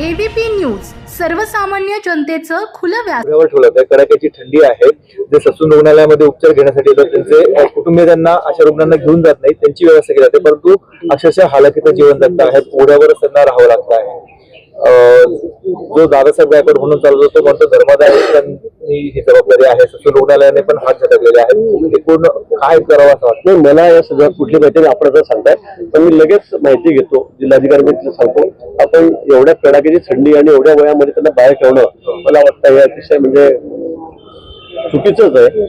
ABP news सर्वसामान्य जनतेचं खुलं व्यास ठेवलं आहे कडाक्याची थंडी आहे. जे ससून रुग्णालयामध्ये उपचार घेण्यासाठी येतात त्यांचे कुटुंबीय त्यांना अशा रुग्णांना घेऊन जात नाही. त्यांची व्यवस्था केली जाते. परंतु अक्षरशः हालाकीचं जीवन जगत आहे पोड्यावरच त्यांना राहावं लागतं आहे. जो दादासाहेब गायकवाड म्हणून चालत होतो म्हणतो धर्मदाय त्यांनी ही जबाबदारी आहे. ससून रुग्णालयाने पण हात झटकलेले आहेत. एकूण काय करावं असं वाटतं? मला या सगळ्या कुठली माहिती आपण आता सांगताय. पण मी लगेच माहिती घेतो जिल्हाधिकारी मी सांगतो. आपण एवढ्या कडाक्याची थंडी आणि एवढ्या वयामध्ये त्यांना बाहेर ठेवणं मला वाटतं हे अतिशय म्हणजे चुकीचंच आहे.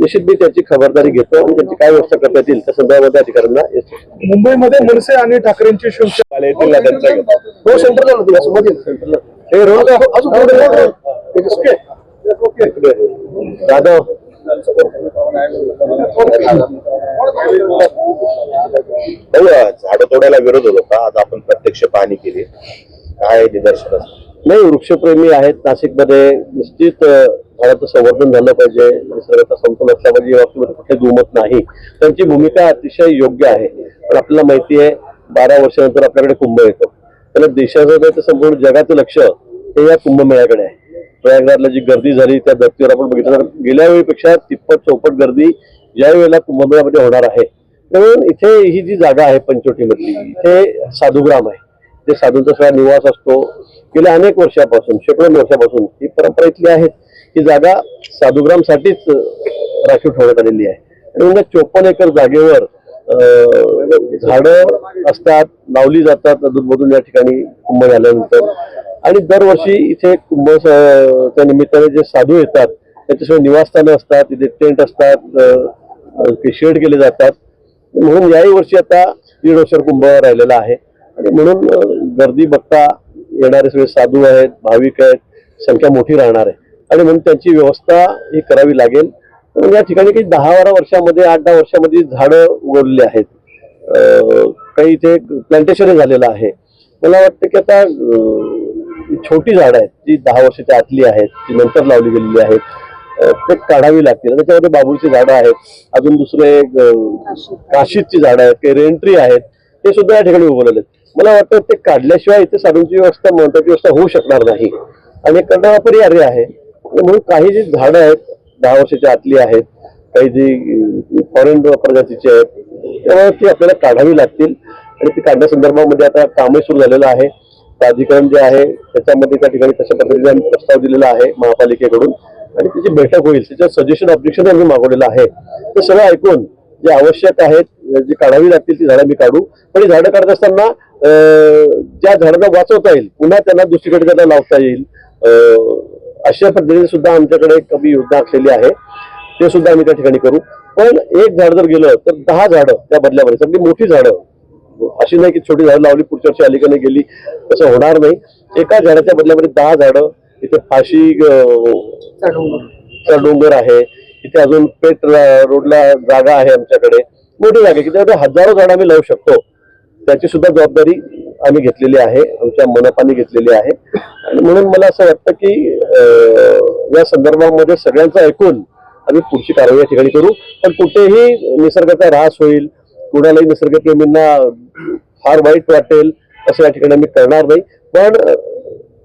निश्चित मी त्याची खबरदारी घेतो आणि त्याची काय व्यवस्था करता येतील त्या संदर्भामध्ये अधिकाऱ्यांना. मुंबईमध्ये मनसे आणि ठाकरेंची शिवसेना. हो सेंटरला जाधव झाडं तोडायला विरोध होत होता आज आपण प्रत्यक्ष पाहणी केली. काय निदर्शनास नाही वृक्षप्रेमी आहेत. नाशिकमध्ये निश्चित झाडाचं संवर्धन झालं पाहिजे. निसर्गाचा समतोल असला पाहिजे या बाबतीमध्ये कुठे दुमत नाही. त्यांची भूमिका अतिशय योग्य आहे. पण आपल्याला माहिती आहे बारा वर्षानंतर आपल्याकडे कुंभ येतो. त्याला देशाचं नाही तर संपूर्ण जगाचं लक्ष हे या कुंभमेळ्याकडे आहे. प्रयागराजला जी गर्दी झाली त्या धर्तीवर आपण बघितलं तर गेल्या वेळीपेक्षा तिप्पट चौपट गर्दी या वेळेला कुंभमेळ्यामध्ये होणार आहे. म्हणून इथे ही जी जागा आहे पंचवटीमधली इथे साधुग्राम आहे. ते साधूंचा सगळा निवास असतो. गेल्या अनेक वर्षापासून शेकडो वर्षापासून ही परंपरा इथली आहे. ही जागा साधुग्रामसाठीच राखीव ठेवण्यात आलेली आहे. आणि म्हणजे चोपन्न एकर जागेवर झाडं असतात लावली जातात अधूनमधून या ठिकाणी कुंभ झाल्यानंतर. आणि दरवर्षी इथे कुंभ स- निमित्ताने जे साधू येतात त्याच्याशिवाय निवासस्थानं असतात इथे टेंट असतात ते शेड केले जातात. म्हणून याही वर्षी आता दीड वर्षावर कुंभ राहिलेला आहे. आणि म्हणून गर्दी बघता येणारे सगळे साधू आहेत भाविक आहेत संख्या मोठी राहणार आहे. आणि म्हणून त्यांची व्यवस्था ही करावी लागेल. म्हणून या ठिकाणी काही दहा बारा वर्षामध्ये आठ दहा वर्षामध्ये झाडं उगवलेली आहेत. काही इथे प्लांटेशन झालेलं आहे. मला वाटतं की आता छोटी झाडं आहेत जी दहा वर्षाच्या आतली आहेत जी नंतर लावली गेलेली आहेत. ते काढावी लागतील. आणि त्याच्यामध्ये बाबूची झाडं आहेत. अजून दुसरे काशीदची झाडं आहेत काही रेंट्री आहेत. ते सुद्धा या ठिकाणी उगवलेले आहेत. मला वाटतं ते काढल्याशिवाय इथे साधूंची व्यवस्था महत्वाची व्यवस्था होऊ शकणार नाही. आणि करणं अपरिहार्य आहे. म्हणून काही जी झाडं आहेत दहा वर्षाच्या आतली आहेत काही जी फॉरेन प्रजातीची आहेत त्यामुळे ती आपल्याला काढावी लागतील. आणि ती काढण्यासंदर्भामध्ये आता कामही सुरू झालेलं आहे. प्राधिकरण जे आहे त्याच्यामध्ये त्या ठिकाणी तशा पद्धतीने प्रस्ताव दिलेला आहे महापालिकेकडून. आणि त्याची बैठक होईल त्याच्यात सजेशन ऑब्जेक्शन आम्ही मागवलेलं आहे. ते सगळं ऐकून जे आवश्यक आहेत जी काढावी लागतील ती झाडं मी काढू. पण ही झाडं काढत असताना ज्या झाडांना वाचवता येईल पुन्हा त्यांना दुसरीकडे त्यांना लावता येईल. अशा पद्धतीने सुद्धा आमच्याकडे कमी योजना आखलेली आहे. ते सुद्धा आम्ही त्या ठिकाणी करू. पण एक झाड जर गेलं तर दहा झाडं त्या बदल्यामध्ये सगळी मोठी झाडं. अशी नाही की छोटी झाडं लावली पुढच्या वर्षी अलीकडे गेली तसं होणार नाही. एका झाडाच्या बदल्यामध्ये दहा झाडं इथे फाशी चा डोंगर आहे. इथे अजून पेट रोडला जागा आहे आमच्याकडे. मोठी जागा की त्यामध्ये हजारो झाडं आम्ही लावू शकतो. त्याची सुद्धा जबाबदारी आम्ही घेतलेली आहे आमच्या मनपाने घेतलेली आहे. आणि म्हणून मला असं वाटतं की या संदर्भामध्ये सगळ्यांचं ऐकून आम्ही पुढची कारवाई या ठिकाणी करू. पण कुठेही निसर्गाचा ऱ्हास होईल कुणालाही निसर्गप्रेमींना फार वाईट वाटेल असं या ठिकाणी आम्ही करणार नाही. पण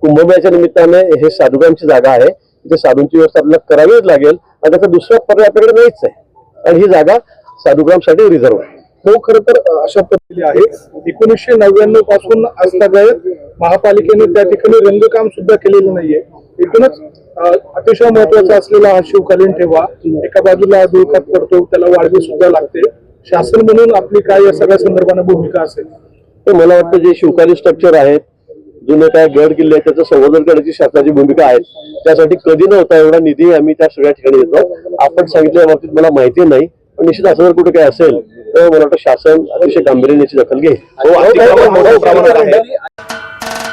कुंभमेळ्याच्या निमित्ताने हे साधुग्रामची जागा आहे. तिथे साधूंची व्यवस्था आपल्याला करावीच लागेल. आणि त्याचा दुसरा पर्याय आपल्याकडे नाहीच आहे. आणि ही जागा साधुग्रामसाठी रिझर्व आहे. हो खर तर अशा पद्धतीने आहे एकोणीसशे नव्याण्णवपासून आजतागायत महापालिकेने त्या ठिकाणी रंगकाम सुद्धा केलेलं नाहीये. एकूणच अतिशय महत्त्वाचा असलेला हा शिवकालीन ठेवा. एका बाजूला धुळकात पडतो त्याला वाढवी सुद्धा लागते. शासन म्हणून आपली काय या सगळ्या संदर्भाने भूमिका असेल? तर मला वाटतं जे शिवकालीन स्ट्रक्चर आहेत जुने काय गड किल्ले आहेत त्याचं संवर्धन करण्याची शासनाची भूमिका आहे. त्यासाठी कधी नव्हता एवढा निधी आम्ही त्या सगळ्या ठिकाणी येतो आपण सांगितल्या बाबतीत मला माहिती नाही. पण निश्चित असं जर कुठे काय असेल तर मला वाटतं शासन अतिशय गांभीर्याने याची दखल घेईल हो, प्रमाणात आहे.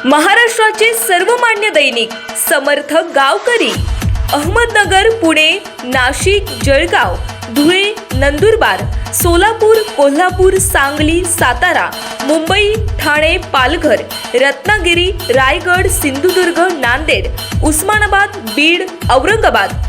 महाराष्ट्राचे सर्वमान्य दैनिक समर्थ गावकरी अहमदनगर पुणे नाशिक जळगाव धुळे नंदुरबार सोलापूर कोल्हापूर सांगली सातारा मुंबई ठाणे पालघर रत्नागिरी रायगड सिंधुदुर्ग नांदेड उस्मानाबाद बीड औरंगाबाद